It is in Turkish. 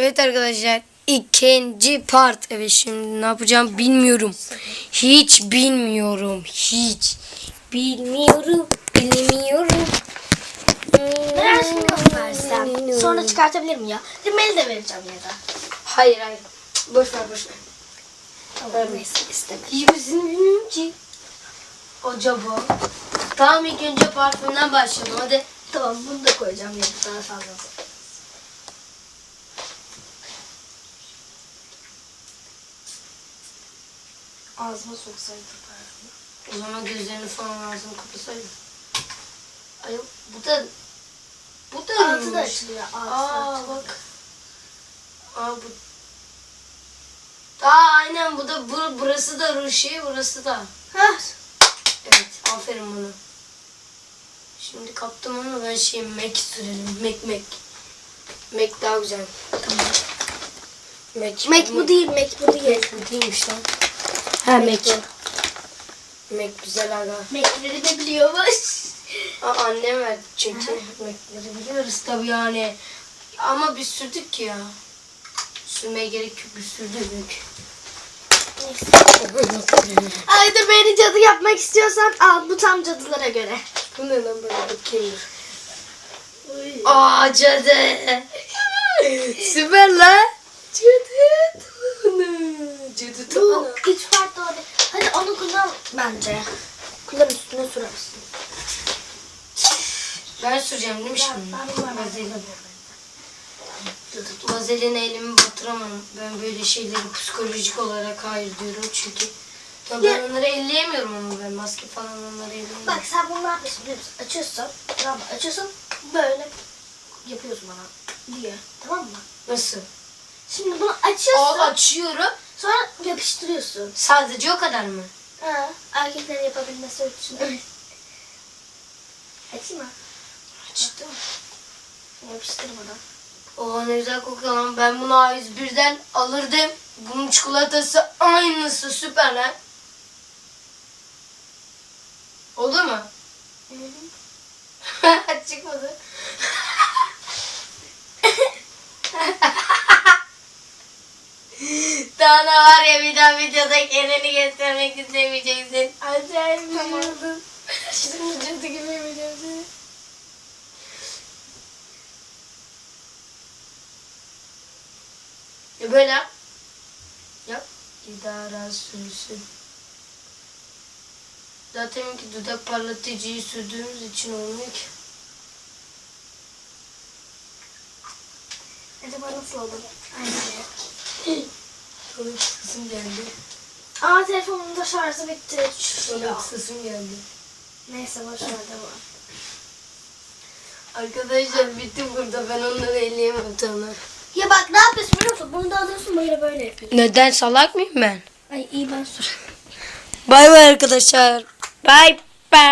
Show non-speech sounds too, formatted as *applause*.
Evet arkadaşlar ikinci part. Evet şimdi ne yapacağım bilmiyorum. Hiç bilmiyorum. Hiç bilmiyorum. Bilmiyorum. Ben şimdi göstersem. Sonra çıkartabilirim ya. Rimeli de vereceğim ya da. Hayır hayır. Boş ver boş ver. Tamam neyse istemem. Hiçbirisini bilmiyorum ki. Acaba? Tamam ilk önce parfümden başlayalım hadi. Tamam bunu da koyacağım ya da daha fazla. Ağzıma soksaydım parfümü. O zaman gözlerini falan ağzını kapasaydın. Ay bu da bu da Altı da açılıyor. Altı Aa açılıyor. bak. Aa bu. Aa aynen bu da bu, burası da ruji burası da. Hah. Evet aferin bana. Şimdi kaptım onu ben şey Mac sürelim. Mac Mac. Mac daha güzel. Tamam. Mac. Mac bu değil, Mac bu değil. Mac bu değilmiş lan. Ha Mac. Mac güzel aga. Mac'leri de biliyormuş. Aa, annem verdi çünkü. Mac'leri biliyoruz tabii yani. Ama biz sürdük ki ya. Sürmeye gerek yok biz sürdük. Ayda beni cadı yapmak istiyorsan al bu tam cadılara göre. Bu ne lan böyle bakayım. Aa cadı. Süper lan. Cadı tabanı. Cadı Bu tabanı. üç farklı olabilir. Hadi onu kullan bence. Kullan üstüne sürersin. Ben süreceğim değil mi şimdi? Vazelin. Vazeline elimi batıramam. Ben böyle şeyleri psikolojik olarak hayır diyorum çünkü. Ya ben onları elleyemiyorum ama ben maske falan onları elleyemiyorum. Bak sen bunu ne yapıyorsun biliyor musun? Açıyorsun. Tamam mı? Açıyorsun. Böyle yapıyorsun bana. Diye. Tamam mı? Nasıl? Şimdi bunu açıyorsun. Aa, açıyorum. Sonra yapıştırıyorsun. Sadece o kadar mı? Ha, erkeklerin yapabilmesi için. Açayım mı? Açtım. Yapıştırmadan. Oo ne güzel kokuyor lan. Ben bunu A101'den alırdım. Bunun çikolatası aynısı süper lan. Oldu mu? *laughs* Çıkmadı. Daha var ya bir daha videoda kendini göstermek istemeyeceksin. Acayip Tamam. Şimdi cadı gibi biliyorsun. Ya böyle yap. Yap. İdara sürsün. Zaten ki dudak parlatıcıyı sürdüğümüz için olmuyor ki. Acaba nasıl olur? Aynı Sonra kısım geldi. Aa telefonumun da şarjı bitti. Sonra Ya. kısım geldi. Neyse boş ver devam. Arkadaşlar bitti burada. Ben onları elleyemem tamam. Ya bak ne yapıyorsun biliyor musun? Bunu da alıyorsun böyle böyle yapıyorsun. Neden salak mıyım ben? Ay iyi ben sür. Bay bay arkadaşlar. Bay bay.